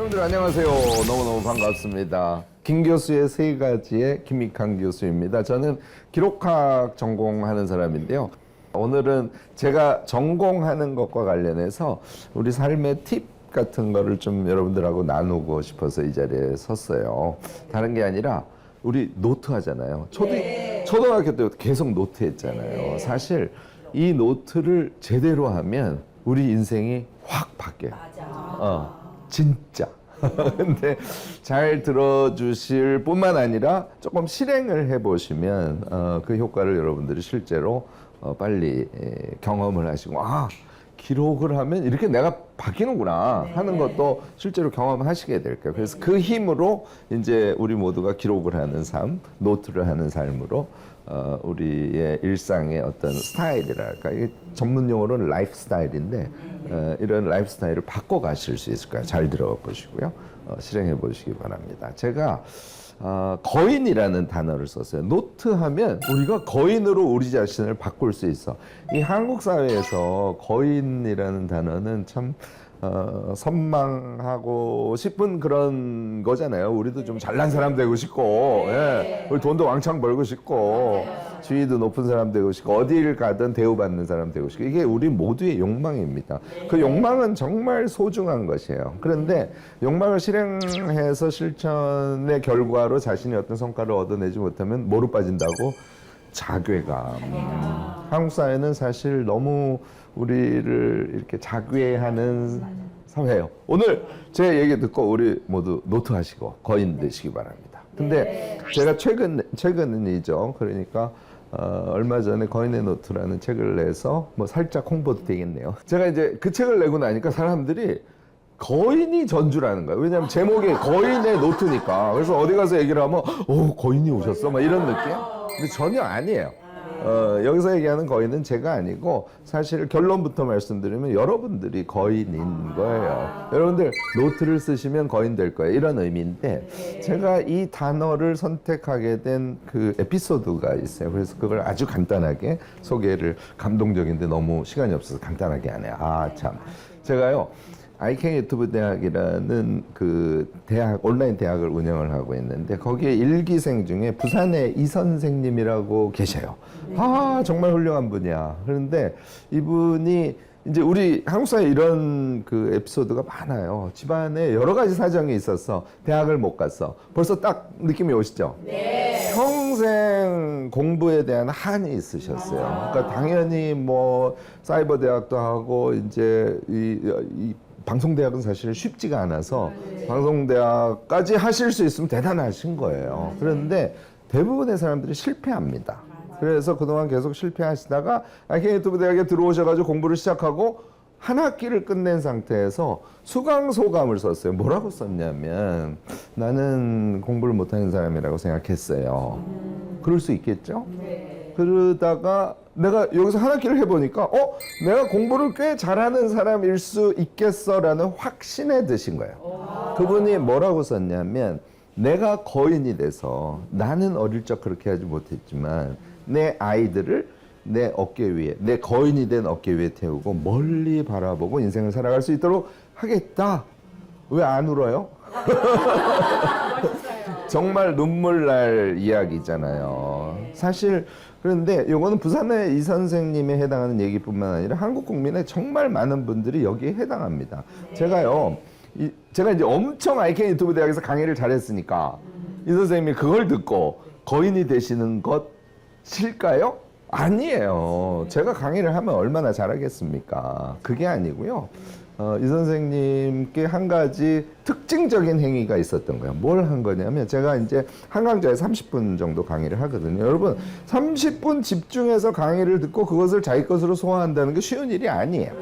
여러분들 안녕하세요. 너무너무 반갑습니다. 김 교수의 세 가지의 김익환 교수입니다. 저는 기록학 전공하는 사람인데요. 오늘은 제가 전공하는 것과 관련해서 우리 삶의 팁 같은 거를 좀 여러분들하고 나누고 싶어서 이 자리에 섰어요. 다른 게 아니라 우리 노트 하잖아요. 초등, 초등학교 때부터 계속 노트 했잖아요. 사실 이 노트를 제대로 하면 우리 인생이 확 바뀌어요. 어, 진짜. 근데 잘 들어주실 뿐만 아니라 조금 실행을 해보시면 어, 그 효과를 여러분들이 실제로 어, 빨리 에, 경험을 하시고 아 기록을 하면 이렇게 내가 바뀌는구나 하는 것도 실제로 경험하시게 될 거예요. 그래서 그 힘으로 이제 우리 모두가 기록을 하는 삶, 노트를 하는 삶으로 어, 우리의 일상의 어떤 스타일이랄까 이게 전문 용어로는 라이프 스타일인데 어, 이런 라이프 스타일을 바꿔 가실 수 있을 거예요. 잘 들어보시고요. 어, 실행해 보시기 바랍니다. 제가 어, 거인이라는 단어를 썼어요. 노트하면 우리가 거인으로 우리 자신을 바꿀 수 있어. 이 한국 사회에서 거인이라는 단어는 참 어, 선망하고 싶은 그런 거잖아요. 우리도 좀 잘난 사람 되고 싶고, 예. 우리 돈도 왕창 벌고 싶고, 지위도 높은 사람 되고 싶고, 어디를 가든 대우받는 사람 되고 싶고, 이게 우리 모두의 욕망입니다. 그 욕망은 정말 소중한 것이에요. 그런데 욕망을 실행해서 실천의 결과로 자신이 어떤 성과를 얻어내지 못하면 뭐로 빠진다고? 자괴감. 한국 사회는 사실 너무 우리를 이렇게 자괴하는 사회예요. 오늘 제 얘기 듣고 우리 모두 노트하시고 거인 되시기 바랍니다. 근데 제가 최근 최근이죠. 그러니까 어, 얼마 전에 거인의 노트라는 책을 내서 뭐 살짝 홍보도 되겠네요. 제가 이제 그 책을 내고 나니까 사람들이 거인이 전주라는 거예요. 왜냐하면 제목이 거인의 노트니까. 그래서 어디 가서 얘기를 하면, 오, 거인이 오셨어? 막 이런 느낌? 근데 전혀 아니에요. 어, 여기서 얘기하는 거인은 제가 아니고 사실 결론부터 말씀드리면 여러분들이 거인인 거예요. 여러분들 노트를 쓰시면 거인 될 거예요. 이런 의미인데 제가 이 단어를 선택하게 된 그 에피소드가 있어요. 그래서 그걸 아주 간단하게 소개를 감동적인데 너무 시간이 없어서 간단하게 안 해요. 아, 참. 제가요. 아이케 유튜브 대학이라는 그 대학 온라인 대학을 운영을 하고 있는데 거기에 일기생 중에 부산의 이 선생님이라고 계셔요. 아 정말 훌륭한 분이야. 그런데 이분이 이제 우리 한국 사회 이런 그 에피소드가 많아요. 집안에 여러 가지 사정이 있어서 대학을 못 갔어. 벌써 딱 느낌이 오시죠? 평생 공부에 대한 한이 있으셨어요. 그러니까 당연히 뭐 사이버 대학도 하고 이제 이, 이 방송대학은 사실 쉽지가 않아서 방송대학까지 하실 수 있으면 대단하신 거예요. 그런데 대부분의 사람들이 실패합니다. 그래서 그동안 계속 실패하시다가 아이케 유튜브 대학에 들어오셔가지고 공부를 시작하고 한 학기를 끝낸 상태에서 수강 소감을 썼어요. 뭐라고 썼냐면 나는 공부를 못하는 사람이라고 생각했어요. 그럴 수 있겠죠? 그러다가 내가 여기서 한 학기를 해보니까 어 내가 공부를 꽤 잘하는 사람일 수 있겠어라는 확신에 드신 거예요. 그분이 뭐라고 썼냐면 내가 거인이 돼서 나는 어릴 적 그렇게 하지 못했지만 내 아이들을 내 어깨 위에 내 거인이 된 어깨 위에 태우고 멀리 바라보고 인생을 살아갈 수 있도록 하겠다. 왜 안 울어요? 정말 눈물 날 이야기잖아요. 사실 그런데 이거는 부산의 이 선생님에 해당하는 얘기뿐만 아니라 한국 국민의 정말 많은 분들이 여기에 해당합니다. 제가요, 이, 제가 이제 엄청 아이캔 유튜브 대학에서 강의를 잘했으니까 이 선생님이 그걸 듣고 거인이 되시는 것일까요? 아니에요. 제가 강의를 하면 얼마나 잘하겠습니까? 그게 아니고요. 어, 이 선생님께 한 가지 특징적인 행위가 있었던 거예요. 뭘 한 거냐면 제가 이제 한 강좌에 30분 정도 강의를 하거든요. 여러분 30분 집중해서 강의를 듣고 그것을 자기 것으로 소화한다는 게 쉬운 일이 아니에요.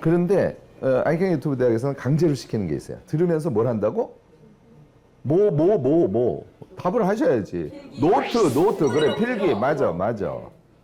그런데 어, 아이캔 유튜브 대학에서는 강제로 시키는 게 있어요. 들으면서 뭘 한다고? 뭐, 뭐, 뭐, 뭐. 답을 하셔야지. 노트, 노트. 그래, 필기. 맞아, 맞아.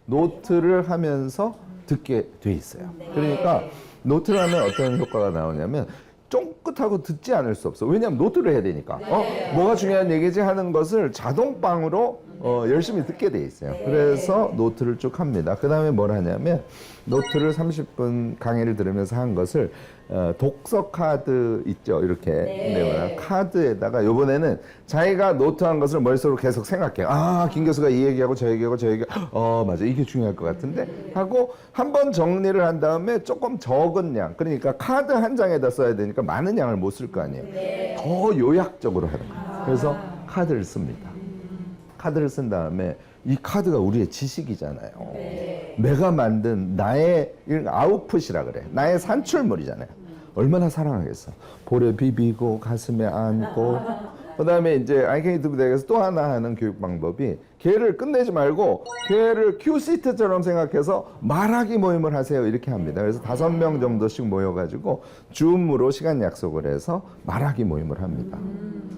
노트를 하면서 듣게 돼 있어요. 그러니까 노트를 하면 어떤 효과가 나오냐면 쫑긋하고 듣지 않을 수 없어. 왜냐하면 노트를 해야 되니까. 어? 뭐가 중요한 얘기지 하는 것을 자동방으로 어, 열심히 듣게 돼 있어요. 그래서 노트를 쭉 합니다. 그 다음에 뭘 하냐면 노트를 30분 강의를 들으면서 한 것을 어, 독서 카드 있죠. 이렇게 내거나 카드에다가 요번에는 자기가 노트한 것을 머릿속으로 계속 생각해요. 아, 김 교수가 이 얘기하고 저 얘기하고 저 얘기, 어, 맞아. 이게 중요할 것 같은데 하고 한 번 정리를 한 다음에 조금 적은 양. 그러니까 카드 한 장에다 써야 되니까 많은 양을 못 쓸 거 아니에요. 더 요약적으로 하는 거예요. 그래서 카드를 씁니다. 카드를 쓴 다음에 이 카드가 우리의 지식이잖아요. 내가 만든 나의 아웃풋이라 그래. 나의 산출물이잖아요. 얼마나 사랑하겠어. 볼에 비비고 가슴에 안고. 그다음에 이제 아이케이트 대학에서 또 하나 하는 교육 방법이 걔를 끝내지 말고 걔를 큐시트처럼 생각해서 말하기 모임을 하세요 이렇게 합니다. 그래서 다섯 명 정도씩 모여가지고 줌으로 시간 약속을 해서 말하기 모임을 합니다.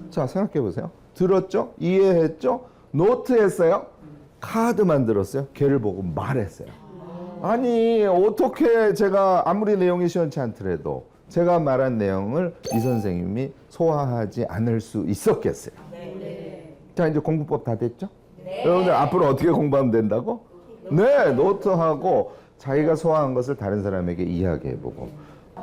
자 생각해 보세요. 들었죠? 이해했죠? 노트 했어요? 카드 만들었어요? 걔를 보고 말했어요. 아니 어떻게 제가 아무리 내용이 시원치 않더라도 제가 말한 내용을 이 선생님이 소화하지 않을 수 있었겠어요. 자 이제 공부법 다 됐죠? 여러분들 앞으로 어떻게 공부하면 된다고? 네 노트하고 자기가 소화한 것을 다른 사람에게 이야기해보고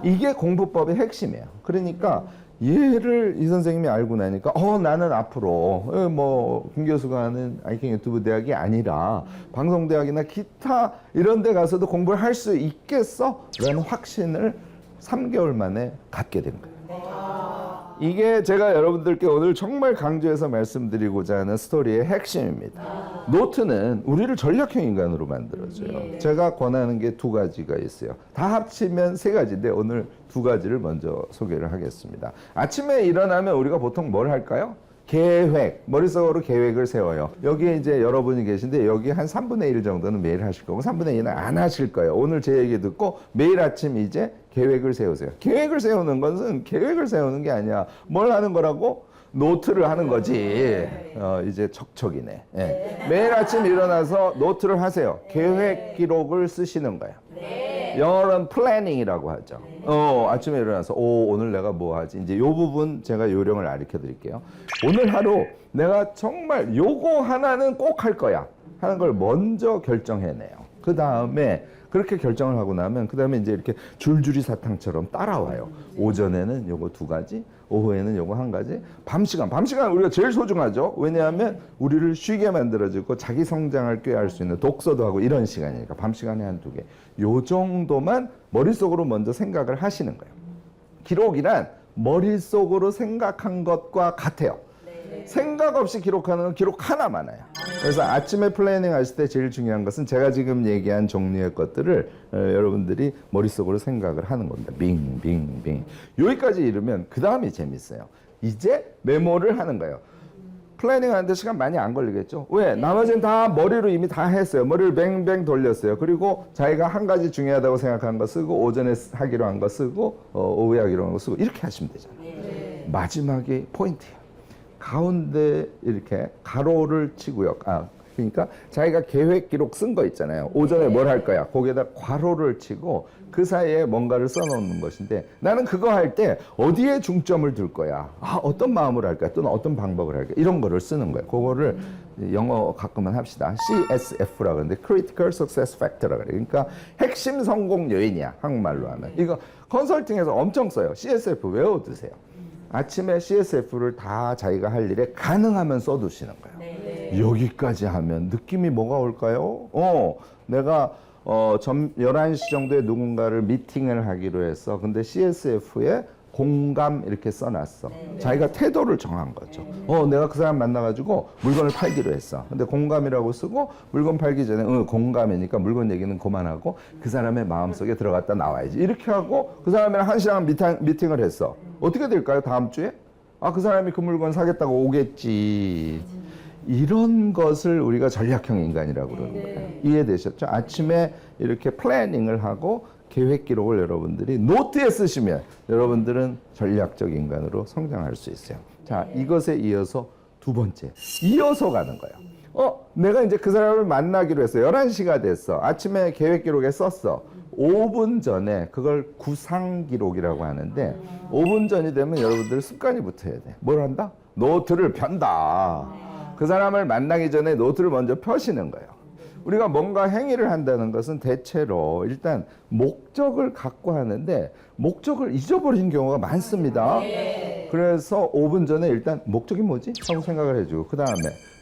이게 공부법의 핵심이에요. 그러니까 얘를 이 선생님이 알고 나니까 어 나는 앞으로 어, 뭐김 교수가 하는 아이킹 유튜브 대학이 아니라 방송 대학이나 기타 이런 데 가서도 공부를 할 수 있겠어? 라는 확신을 3개월 만에 갖게 된 거예요. 이게 제가 여러분들께 오늘 정말 강조해서 말씀드리고자 하는 스토리의 핵심입니다. 노트는 우리를 전략형 인간으로 만들어줘요. 제가 권하는 게 두 가지가 있어요. 다 합치면 세 가지인데 오늘 두 가지를 먼저 소개를 하겠습니다. 아침에 일어나면 우리가 보통 뭘 할까요? 계획, 머릿속으로 계획을 세워요. 여기에 이제 여러분이 계신데 여기 한 3분의 1 정도는 매일 하실 거고 3분의 2는 안 하실 거예요. 오늘 제 얘기 듣고 매일 아침 이제 계획을 세우세요. 계획을 세우는 것은 계획을 세우는 게 아니야. 뭘 하는 거라고? 노트를 하는 거지. 어, 이제 척척이네. 예. 매일 아침 일어나서 노트를 하세요. 계획 기록을 쓰시는 거예요. 영어로는 플래닝이라고 하죠. 어, 아침에 일어나서 오, 오늘 내가 뭐 하지? 이제 요 부분 제가 요령을 가르쳐 드릴게요. 오늘 하루 내가 정말 요거 하나는 꼭 할 거야. 하는 걸 먼저 결정해내요. 그 다음에 그렇게 결정을 하고 나면 그 다음에 이제 이렇게 줄줄이 사탕처럼 따라와요. 오전에는 요거 두 가지, 오후에는 요거 한 가지. 밤 시간, 밤 시간 우리가 제일 소중하죠. 왜냐하면 우리를 쉬게 만들어주고 자기 성장을 꾀할 수 있는 독서도 하고 이런 시간이니까 밤 시간에 한 두 개. 요 정도만 머릿속으로 먼저 생각을 하시는 거예요. 기록이란 머릿속으로 생각한 것과 같아요. 생각 없이 기록하는 건 기록 하나 많아요. 그래서 아침에 플래닝 하실 때 제일 중요한 것은 제가 지금 얘기한 종류의 것들을 어, 여러분들이 머릿속으로 생각을 하는 겁니다. 빙, 빙, 빙. 여기까지 이르면 그 다음이 재밌어요. 이제 메모를 하는 거예요. 플래닝 하는데 시간 많이 안 걸리겠죠? 왜? 나머지는 다 머리로 이미 다 했어요. 머리를 뱅뱅 돌렸어요. 그리고 자기가 한 가지 중요하다고 생각한 거 쓰고 오전에 하기로 한 거 쓰고 어, 오후에 하기로 한 거 쓰고 이렇게 하시면 되잖아요. 마지막이 포인트예요. 가운데 이렇게 가로를 치고요. 아, 그러니까 자기가 계획 기록 쓴 거 있잖아요. 오전에 뭘 할 거야. 거기에다 괄호를 치고 그 사이에 뭔가를 써놓는 것인데 나는 그거 할 때 어디에 중점을 둘 거야. 아, 어떤 마음으로 할까? 또는 어떤 방법을 할까? 이런 거를 쓰는 거예요. 그거를 영어 가끔은 합시다. CSF라고 하는데 Critical Success Factor라고 그래요. 그러니까 핵심 성공 요인이야. 한국말로 하면. 이거 컨설팅에서 엄청 써요. CSF 외워두세요. 아침에 CSF를 다 자기가 할 일에 가능하면 써두시는 거예요. 여기까지 하면 느낌이 뭐가 올까요? 어, 내가 어, 점 11시 정도에 누군가를 미팅을 하기로 했어. 근데 CSF에 공감 이렇게 써놨어. 자기가 태도를 정한 거죠. 어, 내가 그 사람 만나가지고 물건을 팔기로 했어. 근데 공감이라고 쓰고 물건 팔기 전에 응, 공감이니까 물건 얘기는 그만하고 그 사람의 마음속에 들어갔다 나와야지. 이렇게 하고 그 사람이랑 한 시간 미팅, 미팅을 했어. 어떻게 될까요? 다음 주에? 아, 그 사람이 그 물건 사겠다고 오겠지. 이런 것을 우리가 전략형 인간이라고 그러는 거예요. 이해되셨죠? 아침에 이렇게 플래닝을 하고 계획 기록을 여러분들이 노트에 쓰시면 여러분들은 전략적 인간으로 성장할 수 있어요. 자, 이것에 이어서 두 번째. 이어서 가는 거예요. 어, 내가 이제 그 사람을 만나기로 했어. 11시가 됐어. 아침에 계획 기록에 썼어. 5분 전에 그걸 구상 기록이라고 하는데 5분 전이 되면 여러분들 습관이 붙어야 돼. 뭘 한다? 노트를 편다. 그 사람을 만나기 전에 노트를 먼저 펴시는 거예요. 우리가 뭔가 행위를 한다는 것은 대체로 일단 목적을 갖고 하는데 목적을 잊어버린 경우가 많습니다. 그래서 5분 전에 일단 목적이 뭐지? 하고 생각을 해주고 그 다음에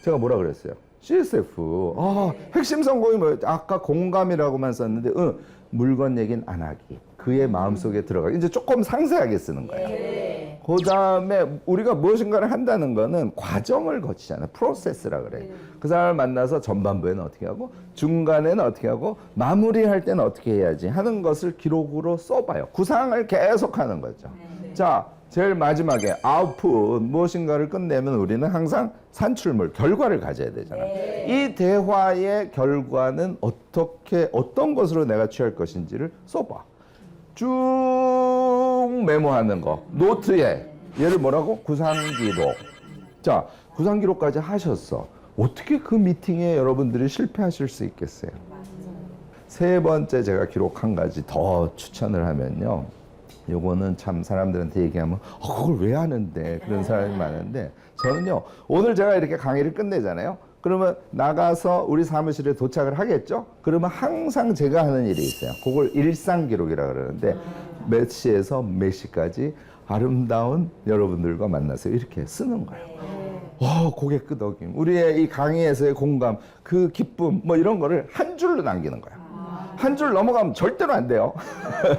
제가 뭐라 그랬어요? CSF. 아, 핵심 성공이 뭐였지? 아까 공감이라고만 썼는데, 응, 물건 얘기는 안 하기. 그의 마음속에 들어가. 이제 조금 상세하게 쓰는 거예요. 그 다음에 우리가 무엇인가를 한다는 거는 과정을 거치잖아요. 프로세스라 그래. 그 사람을 만나서 전반부에는 어떻게 하고, 중간에는 어떻게 하고, 마무리할 때는 어떻게 해야지 하는 것을 기록으로 써봐요. 구상을 계속 하는 거죠. 자, 제일 마지막에 아웃풋 무엇인가를 끝내면 우리는 항상 산출물, 결과를 가져야 되잖아요. 이 대화의 결과는 어떻게, 어떤 것으로 내가 취할 것인지를 써봐. 쭉 메모하는 거. 노트에. 얘를 뭐라고? 구상기록. 자, 구상기록까지 하셨어. 어떻게 그 미팅에 여러분들이 실패하실 수 있겠어요? 세 번째 제가 기록 한 가지 더 추천을 하면요. 요거는 참 사람들한테 얘기하면 어, 그걸 왜 하는데 그런 사람이 많은데 저는요 오늘 제가 이렇게 강의를 끝내잖아요 그러면 나가서 우리 사무실에 도착을 하겠죠 그러면 항상 제가 하는 일이 있어요 그걸 일상 기록이라 그러는데 몇 시에서 몇 시까지 아름다운 여러분들과 만나서 이렇게 쓰는 거예요 와, 고개 끄덕임. 우리의 이 강의에서의 공감, 그 기쁨, 뭐 이런 거를 한 줄로 남기는 거야. 한 줄 넘어가면 절대로 안 돼요.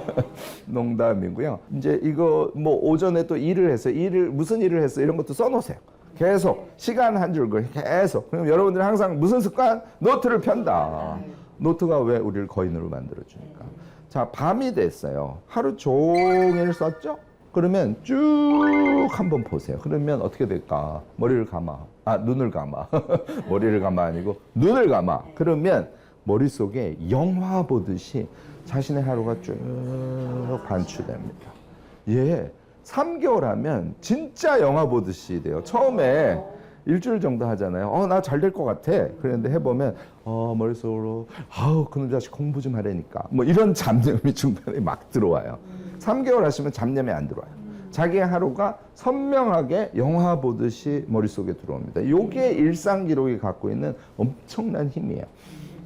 농담이고요. 이제 이거 뭐 오전에 또 일을 해서 일을 무슨 일을 했어 이런 것도 써놓으세요. 계속 시간 한줄그 계속. 그럼 여러분들이 항상 무슨 습관 노트를 편다. 노트가 왜 우리를 거인으로 만들어 주니까. 자 밤이 됐어요. 하루 종일 썼죠? 그러면 쭉 한번 보세요. 그러면 어떻게 될까? 머리를 감아. 아, 눈을 감아. 머리를 감아 아니고 눈을 감아. 그러면 머릿속에 영화 보듯이 자신의 하루가 쭉 반추됩니다. 예. 3개월 하면 진짜 영화 보듯이 돼요. 처음에 일주일 정도 하잖아요. 어, 나 잘 될 것 같아. 그랬는데 해보면, 어, 머릿속으로, 아우, 그놈 자식 공부 좀 하라니까. 뭐 이런 잡념이 중간에 막 들어와요. 3개월 하시면 잡념이 안 들어와요. 자기의 하루가 선명하게 영화 보듯이 머릿속에 들어옵니다. 요게 일상 기록이 갖고 있는 엄청난 힘이에요.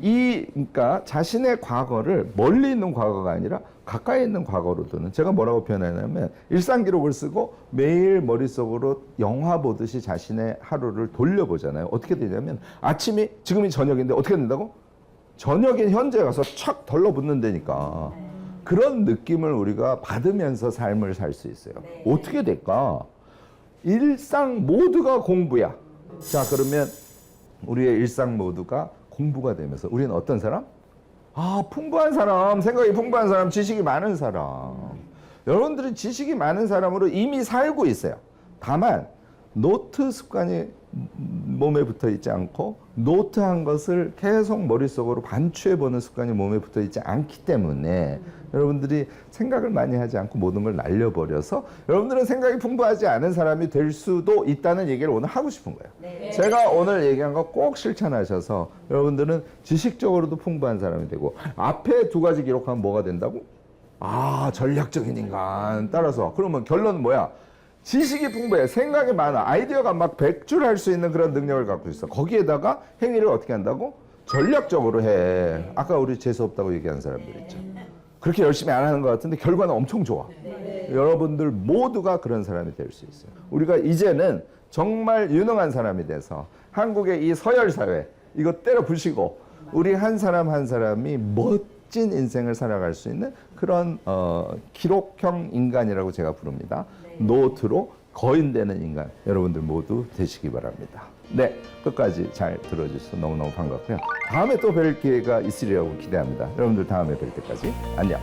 이, 그러니까 자신의 과거를 멀리 있는 과거가 아니라 가까이 있는 과거로 두는 제가 뭐라고 표현하냐면 일상 기록을 쓰고 매일 머릿속으로 영화 보듯이 자신의 하루를 돌려보잖아요. 어떻게 되냐면 아침이 지금이 저녁인데 어떻게 된다고? 저녁인 현재 가서 착 덜러붙는다니까. 그런 느낌을 우리가 받으면서 삶을 살 수 있어요. 어떻게 될까? 일상 모두가 공부야. 자, 그러면 우리의 일상 모두가 공부가 되면서 우리는 어떤 사람? 아, 풍부한 사람, 생각이 풍부한 사람, 지식이 많은 사람. 여러분들은 지식이 많은 사람으로 이미 살고 있어요. 다만 노트 습관이 몸에 붙어 있지 않고 노트한 것을 계속 머릿속으로 반추해 보는 습관이 몸에 붙어 있지 않기 때문에 여러분들이 생각을 많이 하지 않고 모든 걸 날려버려서 여러분들은 생각이 풍부하지 않은 사람이 될 수도 있다는 얘기를 오늘 하고 싶은 거예요. 제가 오늘 얘기한 거 꼭 실천하셔서 여러분들은 지식적으로도 풍부한 사람이 되고 앞에 두 가지 기록하면 뭐가 된다고? 아 전략적인 인간 따라서 그러면 결론은 뭐야? 지식이 풍부해. 생각이 많아. 아이디어가 막 백줄 할수 있는 그런 능력을 갖고 있어. 거기에다가 행위를 어떻게 한다고? 전략적으로 해. 아까 우리 재수 없다고 얘기한 사람들 있죠. 그렇게 열심히 안 하는 것 같은데 결과는 엄청 좋아. 여러분들 모두가 그런 사람이 될 수 있어요. 우리가 이제는 정말 유능한 사람이 돼서 한국의 이 서열 사회 이거 때려 부시고 우리 한 사람 한 사람이 멋진 인생을 살아갈 수 있는 그런 어, 기록형 인간이라고 제가 부릅니다. 노트로 거인되는 인간 여러분들 모두 되시기 바랍니다. 네, 끝까지 잘 들어주셔서 너무너무 반갑고요. 다음에 또 뵐 기회가 있으리라고 기대합니다. 여러분들 다음에 뵐 때까지 안녕.